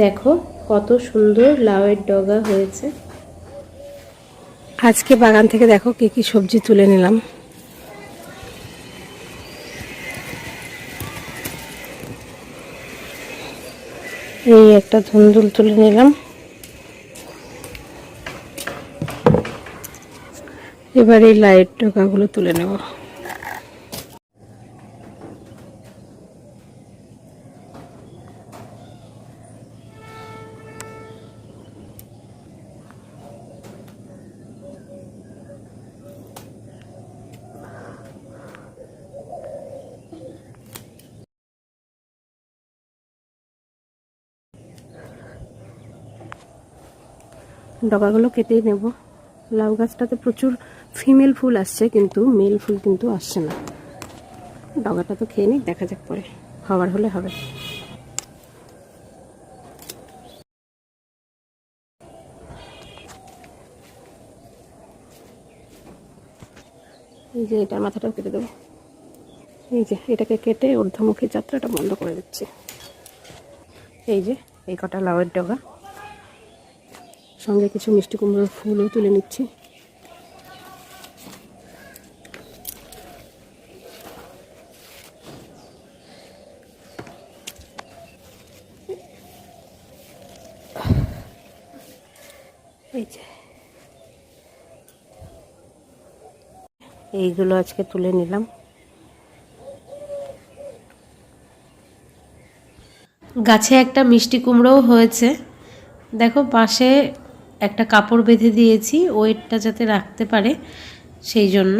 দেখো কত সুন্দর লাউয়ের ডগা হয়েছে। আজকে বাগান থেকে দেখো কি কি সবজি তুলে নিলাম। এই একটা ধুন্দুল তুলে নিলাম। এবার এই লাইট ডোকাগুলো তুলে নেব। ডগাগুলো কেটেই নেব। লাউ গাছটাতে প্রচুর ফিমেল ফুল আসছে কিন্তু মেল ফুল কিন্তু আসছে না। ডগাটা তো খেয়ে নিই, দেখা যাক পরে। খাবার হলে হবে। এই যে এটার মাথাটাও কেটে দেবো। এই যে এটাকে কেটে ঊর্ধ্বমুখী যাত্রাটা বন্ধ করে দিচ্ছি। এই যে এই কটা লাউয়ের ডগা। সঙ্গে কিছু মিষ্টি কুমড়োর ফুলও তুলে নিচ্ছি। এইগুলো আজকে তুলে নিলাম। গাছে একটা মিষ্টি কুমড়োও হয়েছে। দেখো পাশে একটা কাপড় বেঁধে দিয়েছি ওয়েটটা যাতে রাখতে পারে সেই জন্য।